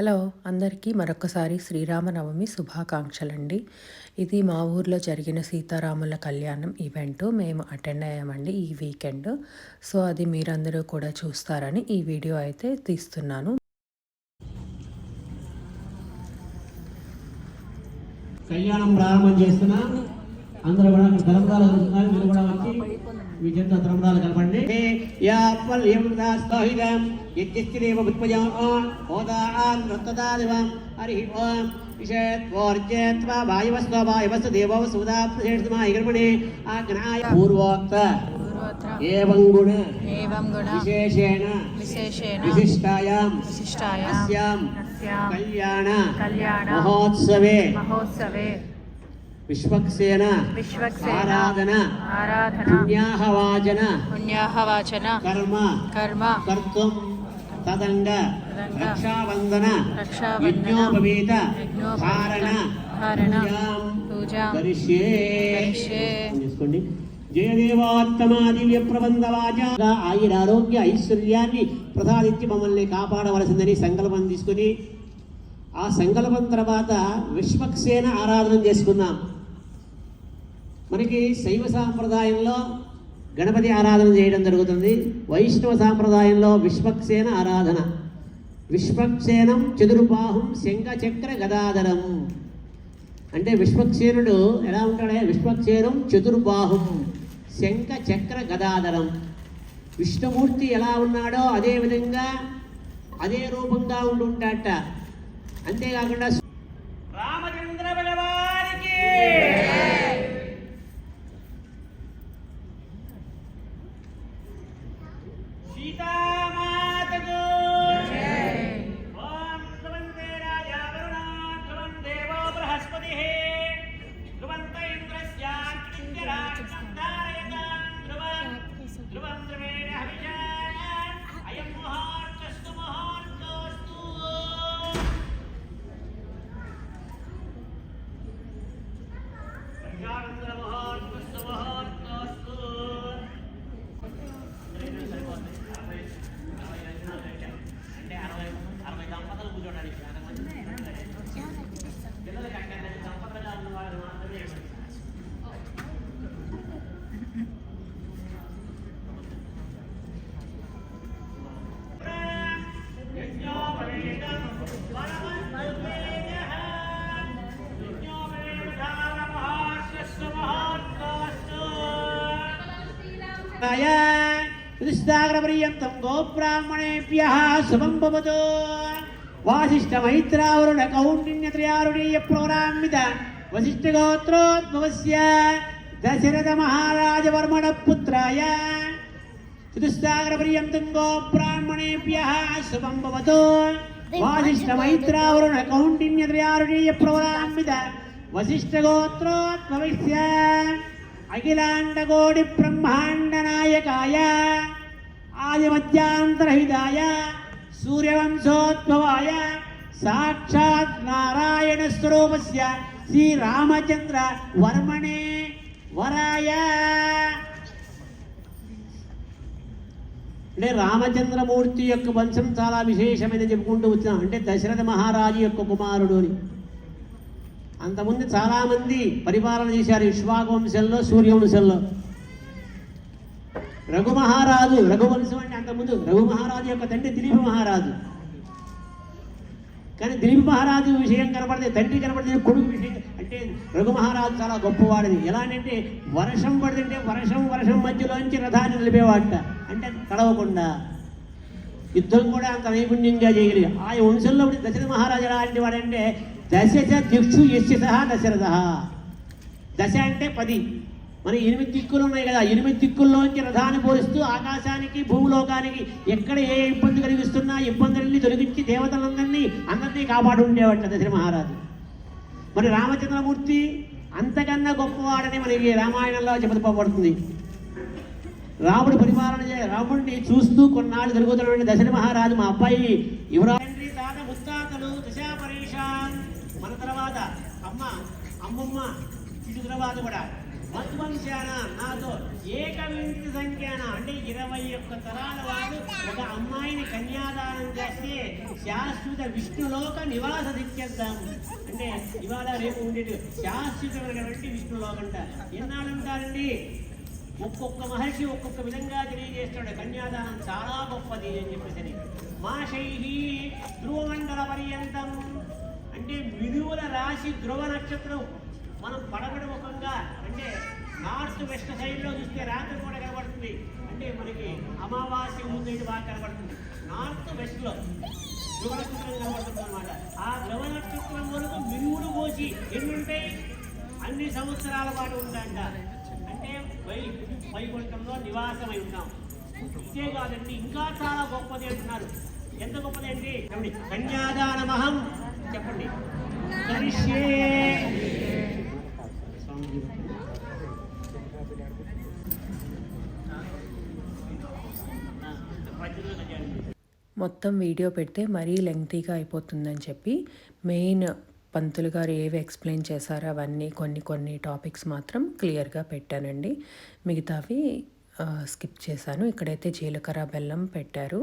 Hello అందరికీ మరొకసారి శ్రీరామనవమి శుభాకాంక్షలండి. ఇది మా ఊర్లో జరిగిన సీతారాముల కళ్యాణం ఈవెంట్. మేము అటెండ్ అయ్యామండి ఈ వీకెండ్. సో అది మీరందరూ కూడా చూస్తారని ఈ వీడియో అయితే తీస్తున్నాను. కళ్యాణం ప్రారంభం చేస్తున్నా. అందరూ కూడా మీరు కూడా వచ్చి మీ చేత తలంబ్రాలు కలపండి యా పల్యం దాస్తోహిదం యజ్ఞస్తిరేవ ఉత్పజాం హోదాం నృత్తదాదివం హరి ఓం విషేత్వోర్జేత్వా వాయువస్వ వాయువస్వ దేవవ సుదాప్రశేషమా ఇగర్మణి ఆజ్ఞాయ పూర్వోక్త ఏవం గుణ एवं गुण విశేషేణ विशेषेण విశిష్టాయాం विशिष्टायाम् అస్యాం अस्यां కళ్యాణ कल्याण మహోత్సవే महोत्सवे విశ్వక్సేన ఆరాధన పుణ్యాహవాచన పుణ్యాహవాచన కర్మ కర్మ కర్తం తదంగ రక్షాబంధన యజ్ఞోపవీత ధారణ చేసుకోండి జయదేవాత్మదివ్య ప్రబంధ వాచ ఆయన ఆరోగ్య ఐశ్వర్యాన్ని ప్రసాదించి మమ్మల్ని కాపాడవలసిందని సంకల్పం తీసుకుని ఆ సంకల్పం తర్వాత విశ్వక్సేన ఆరాధన చేసుకున్నాం. మనకి శైవ సాంప్రదాయంలో గణపతి ఆరాధన చేయడం జరుగుతుంది. వైష్ణవ సాంప్రదాయంలో విశ్వక్సేన ఆరాధన. విశ్వక్సేనం చతుర్బాహుం శంఖచక్ర గదాధరం. అంటే విశ్వక్సేనుడు ఎలా ఉంటాడే? విశ్వక్సేనం చతుర్బాహుం శంఖ చక్ర గదాధరం. విష్ణుమూర్తి ఎలా ఉన్నాడో అదే విధంగా అదే రూపంగా ఉంటుంటాట అంతేకాకుండా ¡Visita! Kaya, Krista pramane Gopra Manepiaha bobotoh. Vasishtha మైత్రావరుణ కౌండిన్యత్రయారుణీయ ప్రోరామిత Vashishtha గోత్రోద్భవస్య Dasharatha మహారాజ వర్మణ పుత్రాయ. చతుస్సాగరపర్యంతం గోబ్రాహ్మణేభ్య శుభం భవతు. వాసిష్ఠ మైత్రావరుణ కౌండిన్య కౌండిన్యత్రయారుణీయ ప్రోరామిత వశిష్ఠ గోత్రోద్భవస్య. అఖిలాండకోటి బ్రహ్మాండ నాయకాయ ఆదిమధ్యాంతరహితాయ సూర్యవంశోద్భవాయ సాక్షాత్ నారాయణ స్వరూపస్య శ్రీరామచంద్ర వర్మణే వరాయ. అంటే రామచంద్రమూర్తి యొక్క వంశం చాలా విశేషమైన చెప్పుకుంటూ వచ్చినాం. అంటే దశరథ మహారాజు యొక్క కుమారుడు అని. అంతకుముందు చాలామంది పరిపాలన చేశారు విశ్వాకవంశంలో సూర్యవంశంలో. రఘు మహారాజు రఘువంశం అంటే అంతకుముందు రఘు మహారాజు యొక్క తండ్రి దిలీప్ మహారాజు. కానీ దిలీప్ మహారాజు విషయం కనపడితే తండ్రి కనపడితే కొడుకు విషయం అంటే రఘు మహారాజు చాలా గొప్పవాడిది. ఎలా అంటే వర్షం పడుతుంటే వర్షం వర్షం మధ్యలోంచి రథాన్ని నిలిపేవాడట. అంటే తడవకుండా యుద్ధం కూడా అంత నైపుణ్యంగా చేయగలిగి ఆ వంశంలో ఉండే దశరథ మహారాజు ఎలాంటి వాడంటే దశ దిక్షు యశ్చిత దశరథ. దశ అంటే పది. మన ఎనిమిది దిక్కులు ఉన్నాయి కదా ఎనిమిది దిక్కుల్లోంచి రథాన్ని పోలిస్తూ ఆకాశానికి భూలోకానికి ఎక్కడ ఏ ఇబ్బంది కలిగిస్తున్నా ఇబ్బందులన్నీ తొలగించి దేవతలందరినీ అందరినీ కాపాడు ఉండేవాడు దశరథ మహారాజు. మరి రామచంద్రమూర్తి అంతకన్నా గొప్పవాడని మనకి రామాయణంలో చెబుతుపబడుతుంది రాముడి పరిపాలన చే రాముడిని చూస్తూ కొన్నాళ్ళు జరుగుతున్నటువంటి దశరథ మహారాజు మా అబ్బాయి యువరాజు తాత ముత్తాతలు దశాపరీషాన్ మన తర్వాత అమ్మ అమ్మమ్మ ఇటు తర్వాత కూడా మధ్వంశాన నాతో ఏకవింశతి సంఖ్యాన. అంటే ఇరవై ఒక్క తరాల వాడు ఒక అమ్మాయిని కన్యాదానం చేస్తే శాశ్వత విష్ణులోక నివాస దిక్కేద్దాము అంటే ఇవాళ రేపు ఉండేది శాశ్వతమైనటువంటి విష్ణులోకంట ఎన్నాళ్ళు ఉంటారండి? ఒక్కొక్క మహర్షి ఒక్కొక్క విధంగా తెలియజేస్తాడు. కన్యాదానం చాలా గొప్పది అని చెప్పేసి మాషై ధ్రువమండల పర్యంతం. అంటే మిరువుల రాశి ధ్రువ నక్షత్రం. మనం పడమటి ముఖంగా అంటే నార్త్ వెస్ట్ సైడ్లో చూస్తే రాత్రి కూడా కనబడుతుంది. అంటే మనకి అమావాస్య ముందు ఇది బాగా కనబడుతుంది. నార్త్ వెస్ట్లో ధ్రువ నక్షత్రం కనబడుతుంది అనమాట ఆ ధ్రువ నక్షత్రం వరకు మినువులు పోసి ఎన్నుంటాయి? అన్ని సంవత్సరాల పాటు ఉంటాయంట. అంటే వై వైకుంఠంలో నివాసమై ఉన్నాం ఇదే కాదండి ఇంకా చాలా గొప్పది అంటున్నారు. ఎంత గొప్పది అండి చెప్పండి కన్యాదానమహం చెప్పండి. కరిష్యే మొత్తం వీడియో పెడితే మరీ లెంగ్తీగా అయిపోతుందని చెప్పి మెయిన్ పంతులు గారు ఏవి ఎక్స్ప్లెయిన్ చేశారో అవన్నీ కొన్ని కొన్ని టాపిక్స్ మాత్రం క్లియర్గా పెట్టానండి. మిగతావి స్కిప్ చేశాను. ఇక్కడైతే జీలకర్ర బెల్లం పెట్టారు.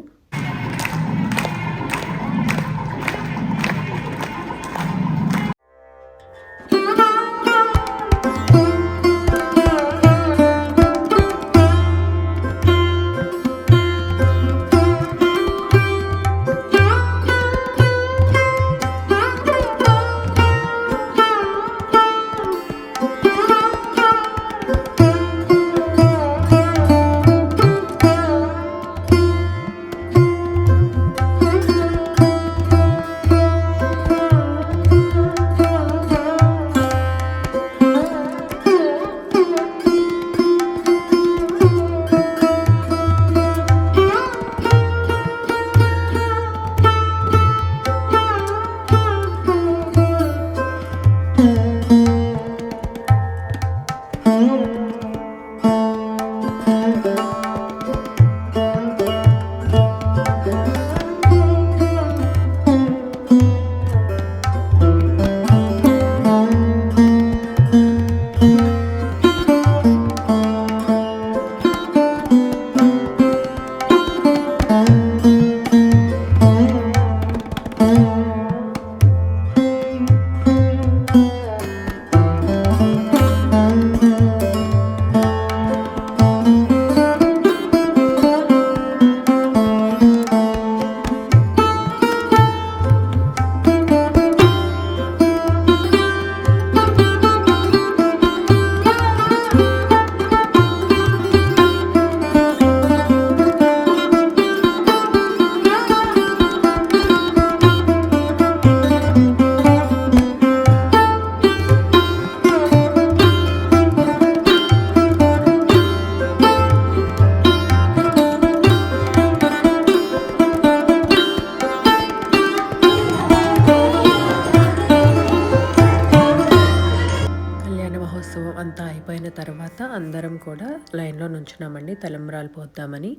అయిన తర్వాత అందరం కూడా లైన్లో నుంచున్నామండి. తలంబ్రాలు పోద్దామని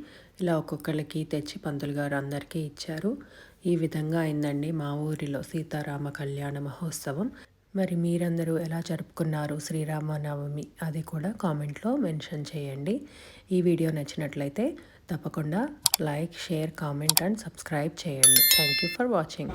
ఇలా ఒక్కొక్కరికి తెచ్చి పంతులు గారు అందరికీ ఇచ్చారు. ఈ విధంగా అయిందండి మా ఊరిలో సీతారామ కళ్యాణ మహోత్సవం. మరి మీరందరూ ఎలా జరుపుకున్నారు శ్రీరామనవమి? అది కూడా కామెంట్లో మెన్షన్ చేయండి. ఈ వీడియో నచ్చినట్లయితే తప్పకుండా like share comment and subscribe చేయండి. Thank you for watching.